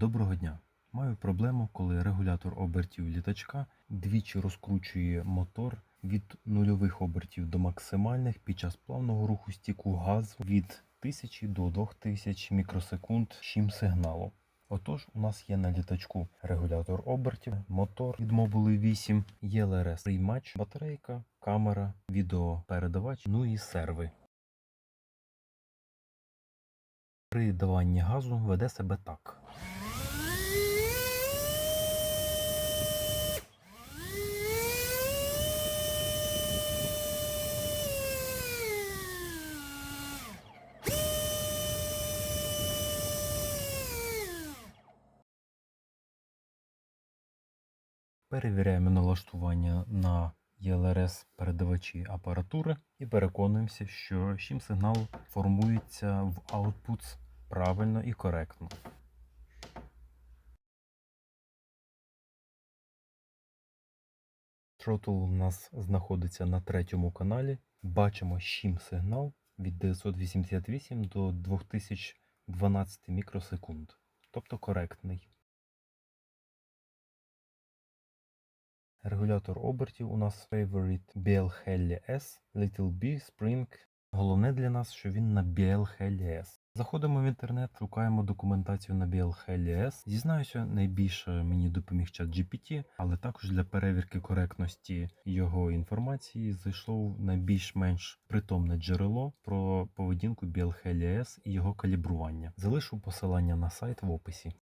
Доброго дня. Маю проблему, коли регулятор обертів літачка двічі розкручує мотор від нульових обертів до максимальних під час плавного руху стіку газ від 1000 до 2000 мікросекунд шім сигналу. Отож, у нас є на літачку регулятор обертів, мотор від Mobile 8, ЄЛРС приймач, батарейка, камера, відеопередавач, ну і серви. При даванні газу веде себе так. Перевіряємо налаштування на ЄЛРС передавачі апаратури і переконуємося, що шім сигнал формується в outputs правильно і коректно. Throttle у нас знаходиться на третьому каналі. Бачимо шім сигнал від 988 до 2012 мікросекунд, тобто коректний. Регулятор обертів у нас Favorite BL Helly S, Little B, Spring. Головне для нас, що він на BL Helly S. Заходимо в інтернет, шукаємо документацію на BL Helly S. Зізнаюся, найбільше мені допоміг чат GPT, але також для перевірки коректності його інформації зайшло на більш-менш притомне джерело про поведінку BL Helly S і його калібрування. Залишу посилання на сайт в описі.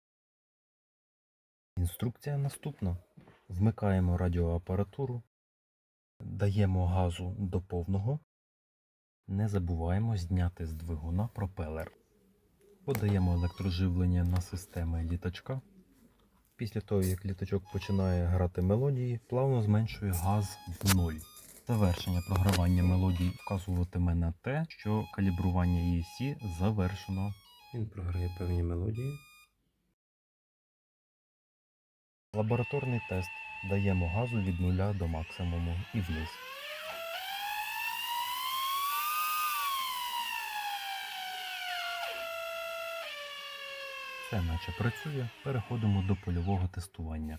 Інструкція наступна. Вмикаємо радіоапаратуру, даємо газу до повного. Не забуваємо зняти з двигуна пропелер. Подаємо електроживлення на системи літачка. Після того, як літачок починає грати мелодії, плавно зменшує газ в нуль. Завершення програвання мелодій вказуватиме на те, що калібрування ESC завершено. Він програє певні мелодії. Лабораторний тест. Даємо газу від нуля до максимуму і вниз. Все наче працює. Переходимо до польового тестування.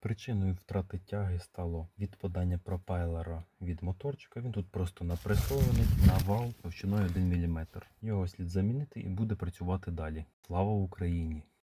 Причиною втрати тяги стало відпадання пропайлера від моторчика. Він тут просто напресований на вал товщиною 1 мм. Його слід замінити і буде працювати далі. Слава Україні!